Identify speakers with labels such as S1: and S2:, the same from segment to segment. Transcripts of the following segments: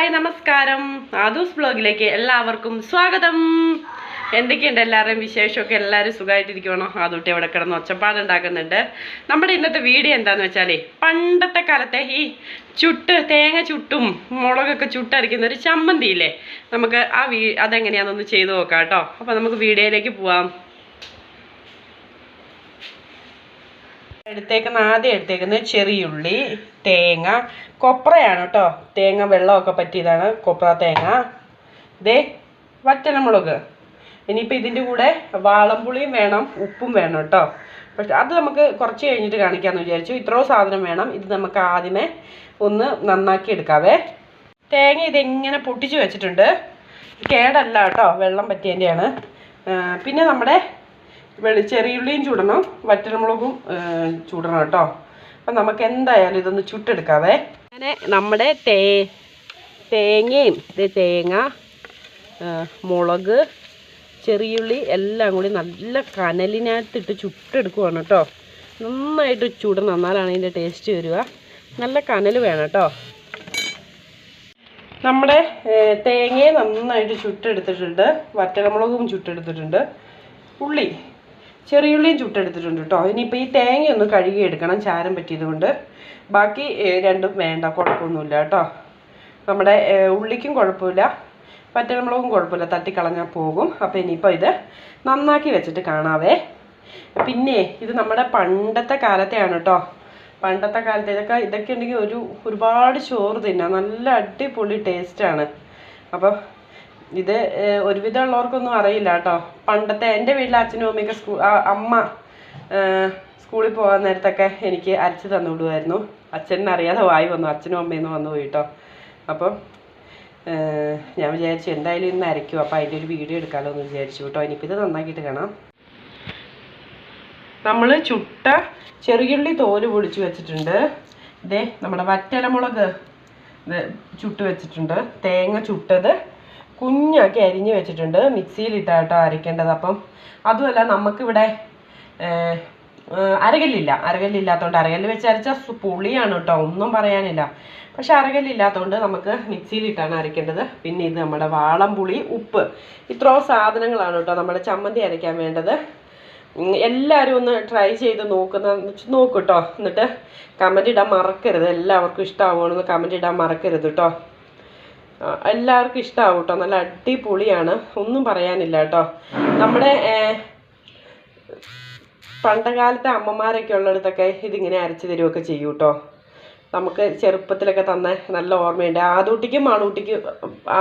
S1: Hi നമസ്കാരം. ആദൂസ് ബ്ലോഗിലേക്ക് എല്ലാവർക്കും സ്വാഗതം. എന്തൊക്കെയുണ്ട് എല്ലാവരുടെയും വിശേഷമൊക്കെ? എല്ലാവരും സുഖമായിട്ടിരിക്കുവാണോ? ആദൂട്ടി എവിടെ കിടന്ന് ഒച്ചപ്പാടുണ്ടാക്കുന്നുണ്ട് നമ്മുടെ ഇന്നത്തെ വീഡിയോ എന്താണെന്ന് വെച്ചാലേ പണ്ടത്തെ കാലത്തെ ഈ ചുട്ട് തേങ്ങ ചുട്ടും മുളകൊക്കെ ചുട്ടരിക്കുന്ന ഒരു ചമ്മന്തിയില്ലേ? നമുക്ക് ആ വീ അതെങ്ങനെയാണെന്നൊന്ന് ചെയ്ത് നോക്കാം കേട്ടോ. അപ്പോൾ നമുക്ക് വീഡിയോയിലേക്ക് പോവാം. എടുത്തേക്കുന്ന ആദ്യം എടുത്തേക്കുന്നത് ചെറിയുള്ളി തേങ്ങ കൊപ്രയാണ് കേട്ടോ തേങ്ങ വെള്ളമൊക്കെ പറ്റിയതാണ് കൊപ്ര തേങ്ങ. ദേ വറ്റനമുളക് ഇനിയിപ്പോൾ ഇതിന്റെ കൂടെ വാളംപുളിയും വേണം ഉപ്പും വേണം കേട്ടോ പക്ഷെ അത് നമുക്ക് കുറച്ച് കഴിഞ്ഞിട്ട് കാണിക്കാമെന്ന് വിചാരിച്ചു. ഇത്രയും സാധനം വേണം. ഇത് നമുക്ക് ആദ്യമേ ഒന്ന് നന്നാക്കി എടുക്കാവേ. തേങ്ങ ഇതെങ്ങനെ പൊട്ടിച്ച് വെച്ചിട്ടുണ്ട്. കേടല്ല കേട്ടോ വെള്ളം പറ്റിയതിന്റെയാണ് പിന്നെ നമ്മുടെ വെളി ചെറിയുള്ളിയും ചൂടണം. വറ്റൽമുളകും ചൂടണം കേട്ടോ. അപ്പം നമുക്ക് എന്തായാലും ഇതൊന്ന് ചുട്ടെടുക്കാവേ. അങ്ങനെ നമ്മുടെ തേ തേങ്ങയും തേങ്ങ മുളക് ചെറിയുള്ളി എല്ലാം കൂടി നല്ല കനലിനകത്തിട്ട് ചുട്ടെടുക്കുവാണ് കേട്ടോ. നന്നായിട്ട് ചൂടണം. എന്നാലാണ് ഇതിന്റെ ടേസ്റ്റ് വരിക. നല്ല കനൽ വേണം കേട്ടോ. നമ്മുടെ തേങ്ങയെ നന്നായിട്ട് ചുട്ടെടുത്തിട്ടുണ്ട്. വറ്റൽമുളകും ചുട്ടെടുത്തിട്ടുണ്ട്. ഉള്ളി ചെറിയുള്ളിയും ചുട്ടെടുത്തിട്ടുണ്ട് കേട്ടോ ഇനിയിപ്പോൾ ഈ തേങ്ങ ഒന്ന് കഴുകി എടുക്കണം ചാരം പറ്റിയത് കൊണ്ട് ബാക്കി രണ്ടും വേണ്ട കുഴപ്പമൊന്നുമില്ല കേട്ടോ നമ്മുടെ ഉള്ളിക്കും കുഴപ്പമില്ല വറ്റൽമുളകും കുഴപ്പമില്ല തട്ടിക്കളഞ്ഞാൽ പോകും. അപ്പോൾ ഇനിയിപ്പോൾ ഇത് നന്നാക്കി വെച്ചിട്ട് കാണാവേ. പിന്നെ ഇത് നമ്മുടെ പണ്ടത്തെ കാലത്തെയാണ് കേട്ടോ പണ്ടത്തെ കാലത്ത് ഇതൊക്കെ ഇതൊക്കെ ഉണ്ടെങ്കിൽ ഒരു ഒരുപാട് ചോറ് തിന്നാം. നല്ല അടിപൊളി ടേസ്റ്റാണ് അപ്പം ഇത് ഒരുവിധം ഉള്ളവർക്കൊന്നും അറിയില്ല കേട്ടോ. പണ്ടത്തെ എന്റെ വീട്ടിലെ അച്ഛനും അമ്മയൊക്കെ സ്കൂ അമ്മ സ്കൂളിൽ പോകാൻ നേരത്തൊക്കെ എനിക്ക് അരച്ച് തന്നു വിടുമായിരുന്നു. അച്ഛനെ അറിയാതെ വായി വന്നു അച്ഛനും അമ്മയും വന്നു കേട്ടോ അപ്പം ഞാൻ വിചാരിച്ചു എന്തായാലും ഇന്ന് അരയ്ക്കും. അപ്പോൾ അതിന്റെ ഒരു വീഡിയോ എടുക്കാമല്ലോ എന്ന് വിചാരിച്ചു കേട്ടോ. ഇനിയിപ്പോൾ ഇത് നന്നാക്കിയിട്ട് കാണാം. നമ്മൾ ചുട്ട ചെറുകിള്ളി തോൽ പൊളിച്ച് വെച്ചിട്ടുണ്ട്. ഇതേ നമ്മുടെ വറ്റലമുളക് ഇത് ചുട്ട് വെച്ചിട്ടുണ്ട്. തേങ്ങ ചുട്ടത്. കുഞ്ഞാക്കി അരിഞ്ഞ് വെച്ചിട്ടുണ്ട്. മിക്സിയിലിട്ടാട്ടോ അരയ്ക്കേണ്ടത്. അപ്പം അതുമല്ല നമുക്കിവിടെ അരകല്ലില്ല. അരകല്ലില്ലാത്തതുകൊണ്ട് അരകല്ല് വെച്ച് അരച്ചാൽ പുളിയാണ് കേട്ടോ. ഒന്നും പറയാനില്ല. പക്ഷെ അരകല്ലില്ലാത്തതുകൊണ്ട് നമുക്ക് മിക്സിയിലിട്ടാണ് അരയ്ക്കേണ്ടത്. പിന്നെ ഇത് നമ്മുടെ വാളംപുളി ഉപ്പ്. ഇത്രയും സാധനങ്ങളാണ് കേട്ടോ നമ്മുടെ ചമ്മന്തി അരയ്ക്കാൻ വേണ്ടത്. എല്ലാവരും ഒന്ന് ട്രൈ ചെയ്ത് നോക്കുന്ന നോക്കൂ കേട്ടോ. എന്നിട്ട് കമന്റ് ഇടാൻ മറക്കരുത്. എല്ലാവർക്കും ഇഷ്ടമാവുകയാണെന്ന് കമന്റ് ഇടാൻ മറക്കരുത് കേട്ടോ. എല്ലാവർക്കും ഇഷ്ടമാവും കേട്ടോ നല്ല അടിപൊളിയാണ്. ഒന്നും പറയാനില്ല കേട്ടോ നമ്മുടെ പണ്ടകാലത്തെ അമ്മമാരൊക്കെ ഉള്ളിടത്തൊക്കെ ഇതിങ്ങനെ അരച്ച് തരുമൊക്കെ ചെയ്യും കേട്ടോ നമുക്ക് ചെറുപ്പത്തിലൊക്കെ തന്ന നല്ല ഓർമ്മയുണ്ട്. ആദൂട്ടിക്കും മാളൂട്ടിക്കും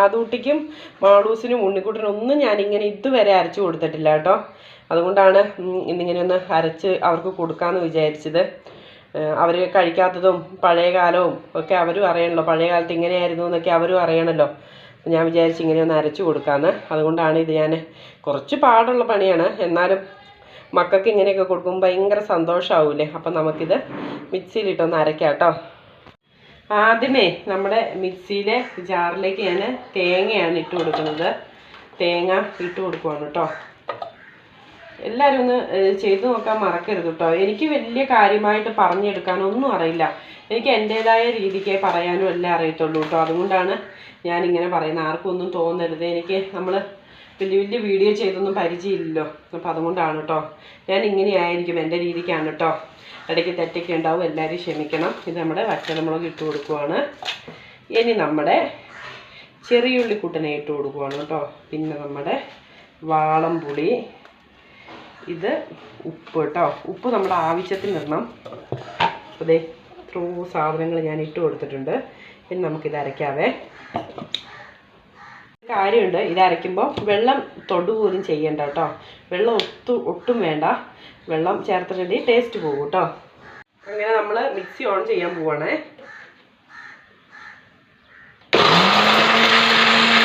S1: ആദൂട്ടിക്കും മാളൂസിനും ഉണ്ണിക്കുട്ടിനും ഒന്നും ഞാനിങ്ങനെ ഇതുവരെ അരച്ചു കൊടുത്തിട്ടില്ല കേട്ടോ അതുകൊണ്ടാണ് ഇന്നിങ്ങനെ ഒന്ന് അരച്ച് അവർക്ക് കൊടുക്കാമെന്ന് വിചാരിച്ചത്. അവർ കഴിക്കാത്തതും പഴയ കാലവും ഒക്കെ അവരും അറിയണല്ലോ. പഴയ കാലത്ത് ഇങ്ങനെയായിരുന്നു എന്നൊക്കെ അവരും അറിയണമല്ലോ ഞാൻ വിചാരിച്ചു ഇങ്ങനെ ഒന്ന് അരച്ചു കൊടുക്കാമെന്ന് അതുകൊണ്ടാണ് ഇത് ഞാൻ കുറച്ച് പാടുള്ള പണിയാണ്. എന്നാലും മക്കൾക്ക് ഇങ്ങനെയൊക്കെ കൊടുക്കുമ്പോൾ ഭയങ്കര സന്തോഷമാവൂലേ അപ്പം നമുക്കിത് മിക്സിയിലിട്ടൊന്ന് അരയ്ക്കാം കേട്ടോ ആദ്യമേ നമ്മുടെ മിക്സിയിലെ ജാറിലേക്ക് ഞാൻ തേങ്ങയാണ് ഇട്ട് കൊടുക്കുന്നത്. തേങ്ങ ഇട്ട് കൊടുക്കുവാണ് കേട്ടോ. എല്ലാവരും ഒന്ന് ചെയ്തു നോക്കാൻ മറക്കരുത് കേട്ടോ എനിക്ക് വലിയ കാര്യമായിട്ട് പറഞ്ഞെടുക്കാനൊന്നും അറിയില്ല. എനിക്ക് എന്റേതായ രീതിക്കേ പറയാനും എല്ലാം അറിയത്തുള്ളൂ കേട്ടോ അതുകൊണ്ടാണ് ഞാനിങ്ങനെ പറയുന്നത്. ആർക്കും ഒന്നും തോന്നരുത്. എനിക്ക് നമ്മൾ വലിയ വലിയ വീഡിയോ ചെയ്തൊന്നും പരിചയമില്ലല്ലോ. അപ്പോൾ അതുകൊണ്ടാണ് കേട്ടോ ഞാൻ ഇങ്ങനെയായിരിക്കും എന്റെ രീതിക്കാണ് കേട്ടോ ഇടയ്ക്ക് തെറ്റൊക്കെ ഉണ്ടാവും. എല്ലാവരും ക്ഷമിക്കണം. ഇത് നമ്മുടെ വറ്റനമുളക് ഇട്ട് കൊടുക്കുവാണ്. ഇനി നമ്മുടെ ചെറിയുള്ളിക്കുട്ടനെ ഇട്ട് കൊടുക്കുവാണ് കേട്ടോ പിന്നെ നമ്മുടെ വാളംപുളി. ഇത് ഉപ്പ് കേട്ടോ ഉപ്പ് നമ്മുടെ ആവശ്യത്തിന് ഇടണം. അതെ ത്രൂ സാധനങ്ങൾ ഞാൻ ഇട്ട് കൊടുത്തിട്ടുണ്ട്. ഇനി നമുക്കിത് അരയ്ക്കാവേ. കാര്യമുണ്ട്. ഇത് അരയ്ക്കുമ്പോൾ വെള്ളം തൊടു പോലും ചെയ്യണ്ട കേട്ടോ വെള്ളം ഒത്തു ഒട്ടും വേണ്ട. വെള്ളം ചേർത്തിട്ടുണ്ടെങ്കിൽ ടേസ്റ്റ് പോകും കേട്ടോ അങ്ങനെ നമ്മൾ മിക്സി ഓൺ ചെയ്യാൻ പോവാണേ.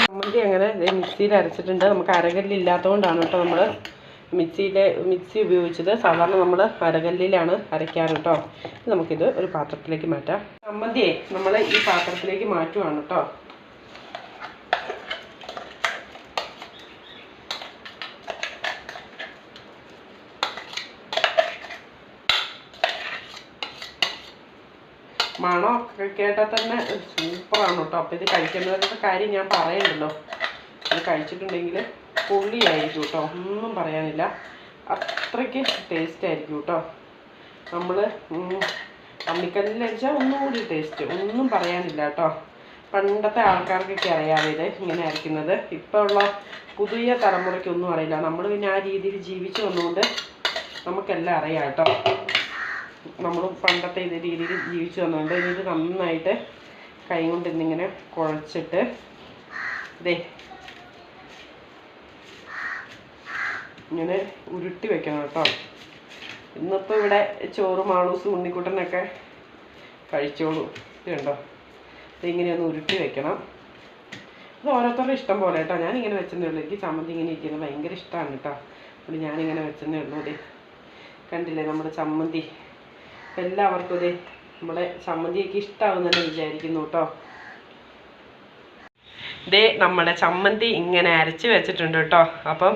S1: ചമ്മന്തി അങ്ങനെ മിക്സിയിൽ അരച്ചിട്ടുണ്ട്. നമുക്ക് അരകല്ലില്ലാത്തതുകൊണ്ടാണ് കേട്ടോ നമ്മൾ മിക്സിയിലെ മിക്സി ഉപയോഗിച്ചത് സാധാരണ നമ്മൾ അരകല്ലിലാണ് അരയ്ക്കാറ് കേട്ടോ നമുക്കിത് ഒരു പാത്രത്തിലേക്ക് മാറ്റാം. ചമ്മന്തിയെ നമ്മൾ ഈ പാത്രത്തിലേക്ക് മാറ്റുവാണ് കേട്ടോ മണമൊക്കെ കേട്ടാൽ തന്നെ സൂപ്പറാണ് കേട്ടോ അപ്പോൾ ഇത് കഴിക്കുന്നവരുടെ കാര്യം ഞാൻ പറയണ്ടല്ലോ. ഇത് കഴിച്ചിട്ടുണ്ടെങ്കിൽ പൊള്ളിയായിരിക്കും കേട്ടോ. ഒന്നും പറയാനില്ല. അത്രയ്ക്ക് ടേസ്റ്റ് ആയിരിക്കും കേട്ടോ. നമ്മൾ അമ്മിക്കല്ലിലടിച്ചാൽ ഒന്നുകൂടി ടേസ്റ്റ് ഒന്നും പറയാനില്ല കേട്ടോ. പണ്ടത്തെ ആൾക്കാർക്കൊക്കെ അറിയാതെ ഇത് ഇങ്ങനെ അരയ്ക്കുന്നത്. ഇപ്പോൾ ഉള്ള പുതിയ തലമുറയ്ക്കൊന്നും അറിയില്ല. നമ്മൾ പിന്നെ ആ രീതിയിൽ ജീവിച്ചു വന്നുകൊണ്ട് നമുക്കെല്ലാം അറിയാം കേട്ടോ. നമ്മൾ പണ്ടത്തെ ഇത് രീതിയിൽ ജീവിച്ചു വന്നുകൊണ്ട് ഇത് നന്നായിട്ട് കൈ കൊണ്ട് ഇന്നിങ്ങനെ കുഴച്ചിട്ട് ഇതേ ഇങ്ങനെ ഉരുട്ടി വെക്കണം കേട്ടോ. ഇന്നിപ്പോൾ ഇവിടെ ചോറും മാളൂസ് ഉണ്ണിക്കുട്ടനൊക്കെ കഴിച്ചോളൂ. ഇത് കണ്ടോ? ഇതിങ്ങനെ ഒന്ന് ഉരുട്ടി വെക്കണം. ഇത് ഓരോരുത്തരുടെ ഇഷ്ടം പോലെ കേട്ടോ. ഞാനിങ്ങനെ വെച്ചതേ ഉള്ളൂ. എനിക്ക് ചമ്മന്തി ഇങ്ങനെ ഇരിക്കുന്നത് ഭയങ്കര ഇഷ്ടമാണ് കേട്ടോ. അപ്പോൾ ഞാനിങ്ങനെ വെച്ചതേ ഉള്ളൂ ഇതേ കണ്ടില്ലേ നമ്മുടെ ചമ്മന്തി? എല്ലാവർക്കും അതെ നമ്മുടെ ചമ്മന്തിയൊക്കെ ഇഷ്ടമാവുമെന്ന് തന്നെ വിചാരിക്കുന്നു കേട്ടോ. ദേ നമ്മുടെ ചമ്മന്തി ഇങ്ങനെ അരച്ച് വെച്ചിട്ടുണ്ട് കേട്ടോ. അപ്പം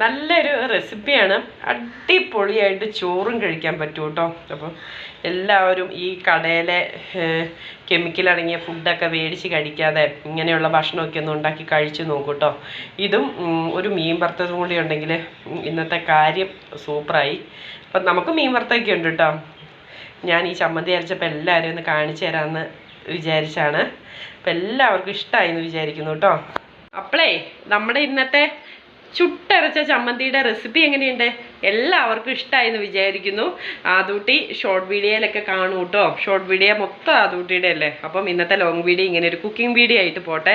S1: നല്ലൊരു റെസിപ്പിയാണ്. അടിപൊളിയായിട്ട് ചോറും കഴിക്കാൻ പറ്റും കേട്ടോ അപ്പം എല്ലാവരും ഈ കടയിലെ കെമിക്കലടങ്ങിയ ഫുഡൊക്കെ മേടിച്ച് കഴിക്കാതെ ഇങ്ങനെയുള്ള ഭക്ഷണമൊക്കെ ഒന്ന് ഉണ്ടാക്കി കഴിച്ച് നോക്കൂ ഇതും ഒരു മീൻ വറുത്തതും കൂടി ഉണ്ടെങ്കിൽ ഇന്നത്തെ കാര്യം സൂപ്പറായി. അപ്പം നമുക്ക് മീൻ വറുത്തൊക്കെ ഉണ്ട് കേട്ടോ ഞാൻ ഈ ചമ്മന്തി അരച്ചപ്പോൾ എല്ലാവരും ഒന്ന് കാണിച്ചു തരാമെന്ന് വിചാരിച്ചാണ്. അപ്പം എല്ലാവർക്കും ഇഷ്ടമായി എന്ന് വിചാരിക്കുന്നു കേട്ടോ അപ്പളേ നമ്മുടെ ഇന്നത്തെ ചുട്ടരച്ച ചമ്മന്തിയുടെ റെസിപ്പി എങ്ങനെയുണ്ട്? എല്ലാവർക്കും ഇഷ്ടമായി എന്ന് വിചാരിക്കുന്നു. ആദൂട്ടി ഷോർട്ട് വീഡിയോയിലൊക്കെ കാണും കേട്ടോ ഷോർട്ട് വീഡിയോ മൊത്തം ആദൂട്ടിയുടെ അല്ലേ? അപ്പം ഇന്നത്തെ ലോങ് വീഡിയോ ഇങ്ങനെ ഒരു കുക്കിംഗ് വീഡിയോ ആയിട്ട് പോട്ടെ.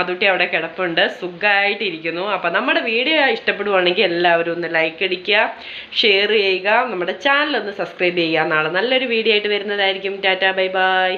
S1: ആദൂട്ടി അവിടെ കിടപ്പുണ്ട്. സുഖമായിട്ടിരിക്കുന്നു അപ്പം നമ്മുടെ വീഡിയോ ഇഷ്ടപ്പെടുവാണെങ്കിൽ എല്ലാവരും ഒന്ന് ലൈക്ക് അടിക്കുക ഷെയർ ചെയ്യുക നമ്മുടെ ചാനൽ ഒന്ന് സബ്സ്ക്രൈബ് ചെയ്യുക. നാളെ നല്ലൊരു വീഡിയോ ആയിട്ട് വരുന്നതായിരിക്കും. Tata bye bye